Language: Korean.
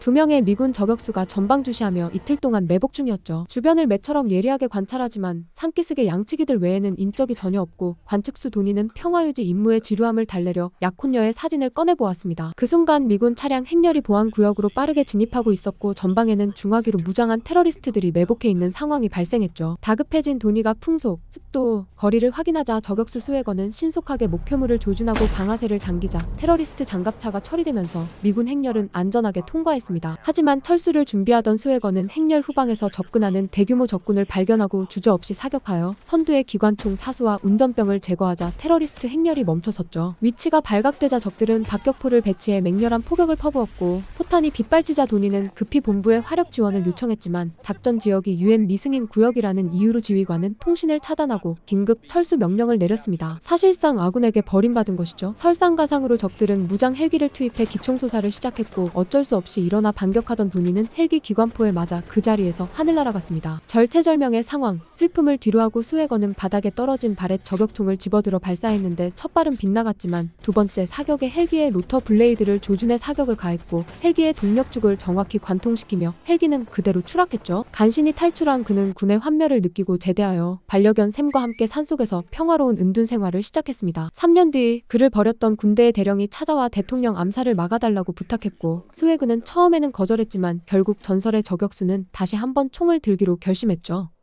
두 명의 미군 저격수가 전방 주시하며 이틀 동안 매복 중이었죠. 주변을 매처럼 예리하게 관찰하지만 산기슭의 양치기들 외에는 인적이 전혀 없고 관측수 도니는 평화유지 임무의 지루함을 달래려 약혼녀의 사진을 꺼내 보았습니다. 그 순간 미군 차량 행렬이 보안 구역으로 빠르게 진입하고 있었고 전방에는 중화기로 무장한 테러리스트들이 매복해 있는 상황이 발생했죠. 다급해진 도니가 풍속, 습도, 거리를 확인하자 저격수 스웨거는 신속하게 목표물을 조준하고 방아쇠를 당기자 테러리스트 장갑차가 처리되면서 미군 행렬은 안전하게 통과했습니다. 하지만 철수를 준비하던 스웨거는 행렬 후방에서 접근하는 대규모 적군을 발견하고 주저없이 사격하여 선두의 기관총 사수와 운전병을 제거하자 테러리스트 행렬이 멈춰섰죠. 위치가 발각되자 적들은 박격포를 배치해 맹렬한 포격을 퍼부었고 포탄이 빗발치자 도니는 급히 본부에 화력 지원을 요청했지만 작전 지역이 유엔 미승인 구역이라는 이유로 지휘관은 통신을 차단하고 긴급 철수 명령을 내렸습니다. 사실상 아군에게 버림받은 것이죠. 설상가상으로 적들은 무장 헬기를 투입해 기총소사를 시작했고 어쩔 수 없이 일어나 반격하던 도니는 헬기 기관포에 맞아 그 자리에서 하늘 날아갔습니다. 절체절명의 상황, 슬픔을 뒤로하고 스웨거는 바닥에 떨어진 발에 저격총을 집어들어 발사했는데 첫 발은 빗나갔지만 두 번째 사격에 헬기의 로터 블레이드를 조준해 사격을 가했고 헬기의 동력축을 정확히 관통시키며 헬기는 그대로 추락했죠. 간신히 탈출한 그는 군의 환멸을 느끼고 제대하여 반려견 샘과 함께 산속에서 평화로운 은둔 생활을 시작했습니다. 3년 뒤 그를 버렸던 군대의 대령이 찾아와 대통령 암살을 막아달라고 부탁했고 스웨그는 처음에는 거절했지만 결국 전설의 저격수는 다시 한번 총을 들기로 결심했죠.